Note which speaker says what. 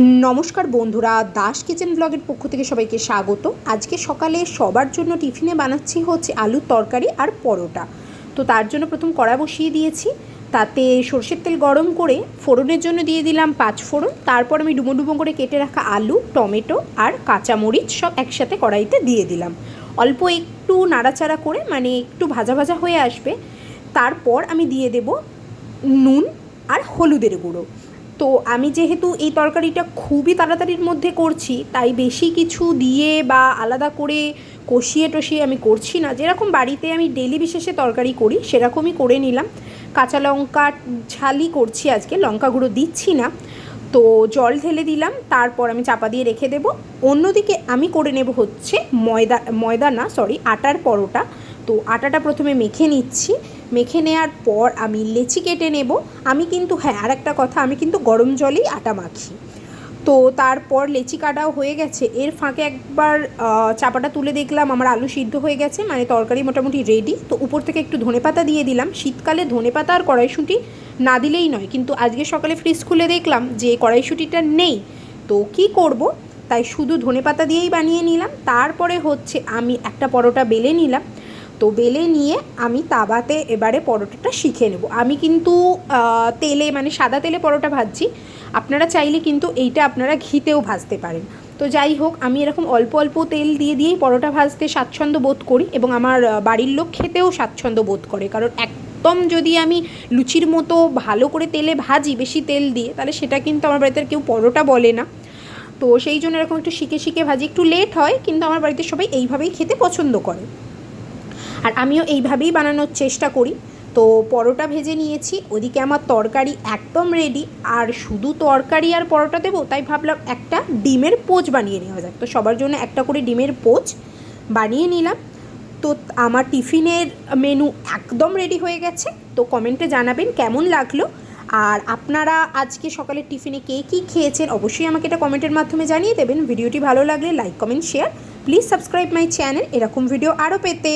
Speaker 1: নমস্কার বন্ধুরা, দাস কিচেন ব্লগের পক্ষ থেকে সবাইকে স্বাগত। আজকে সকালে সবার জন্য টিফিনে বানাচ্ছি হচ্ছে আলুর তরকারি আর পরোটা। তো তার জন্য প্রথম কড়া বসিয়ে দিয়েছি। তাতে সর্ষের তেল গরম করে ফোড়নের জন্য দিয়ে দিলাম পাঁচ ফোড়ন। তারপর আমি ডুমো ডুমো করে কেটে রাখা আলু, টমেটো আর কাঁচামরিচ সব একসাথে কড়াইতে দিয়ে দিলাম। অল্প একটু নাড়াচাড়া করে মানে একটু ভাজা ভাজা হয়ে আসবে। তারপর আমি দিয়ে দেব নুন আর হলুদের গুঁড়ো। তো আমি যেহেতু এই তরকারিটা খুবই তাড়াতাড়ির মধ্যে করছি, তাই বেশি কিছু দিয়ে বা আলাদা করে কষিয়ে টষিয়ে আমি করছি না। যেরকম বাড়িতে আমি ডেলি বিশেষে তরকারি করি, সেরকমই করে নিলাম। কাঁচা লঙ্কা ঝালই করছি আজকে, লঙ্কা গুঁড়ো দিচ্ছি না। তো জল ঢেলে দিলাম, তারপর আমি চাপা দিয়ে রেখে দেব। অন্যদিকে আমি করে নেব হচ্ছে ময়দা ময়দা না সরি আটার পরোটা। তো আটাটা প্রথমে মেখে নিচ্ছি। মেখে নেওয়ার পর আমি লেচি কেটে নেব। আমি কিন্তু হ্যাঁ আর একটা কথা, আমি কিন্তু গরম জলেই আটা মাখি। তো তারপর লেচি কাটাও হয়ে গেছে। এর ফাঁকে একবার চাপাটা তুলে দেখলাম, আমার আলু সিদ্ধ হয়ে গেছে মানে তরকারি মোটামুটি রেডি তো উপর থেকে একটু ধনেপাতা দিয়ে দিলাম। শীতকালে ধনেপাতা আর কড়াইশুঁটি না দিলেই নয়। কিন্তু আজকে সকালে ফ্রিজ খুলে দেখলাম যে কড়াইশুঁটিটা নেই। তো কি করব? তাই শুধু ধনেপাতা দিয়েই বানিয়ে নিলাম। তারপরে হচ্ছে আমি একটা পরোটা বেলে নিলাম। তো বেলে নিয়ে আমি তাবাতে এবারে পরোটাটা শিখে নেব। আমি কিন্তু তেলে মানে সাদা তেলে পরোটা ভাজছি। আপনারা চাইলে কিন্তু এইটা আপনারা ঘিতেও ভাজতে পারেন। তো যাই হোক, আমি এরকম অল্প অল্প তেল দিয়ে দিয়েই পরোটা ভাজতে স্বাচ্ছন্দ্য বোধ করি এবং আমার বাড়ির লোক খেতেও স্বাচ্ছন্দ্য বোধ করে। কারণ একদম যদি আমি লুচির মতো ভালো করে তেলে ভাজি বেশি তেল দিয়ে, তাহলে সেটা কিন্তু আমার বাড়িতে কেউ পরোটা বলে না। তো সেই জন্য এরকম একটু শিখে শিখে ভাজি। একটু লেট হয়, কিন্তু আমার বাড়িতে সবাই এইভাবেই খেতে পছন্দ করে। আর আমিও এইভাবেই বানানোর চেষ্টা করি। তো পরোটা ভেজে নিয়েছি, ওদিকে আমার তরকারি একদম রেডি আর শুধু তরকারি আর পরোটা দেবো, তাই ভাবলাম একটা ডিমের পোচ বানিয়ে নেওয়া যাক। তো সবার জন্য একটা করে ডিমের পোচ বানিয়ে নিলাম। তো আমার টিফিনের মেনু একদম রেডি হয়ে গেছে। তো কমেন্টে জানাবেন কেমন লাগল। আর আপনারা আজকে সকালের টিফিনে কে কী খেয়েছেন, অবশ্যই আমাকে এটা কমেন্টের মাধ্যমে জানিয়ে দেবেন। ভিডিওটি ভালো লাগলে like comment share please subscribe my channel এরকম ভিডিও আরও পেতে।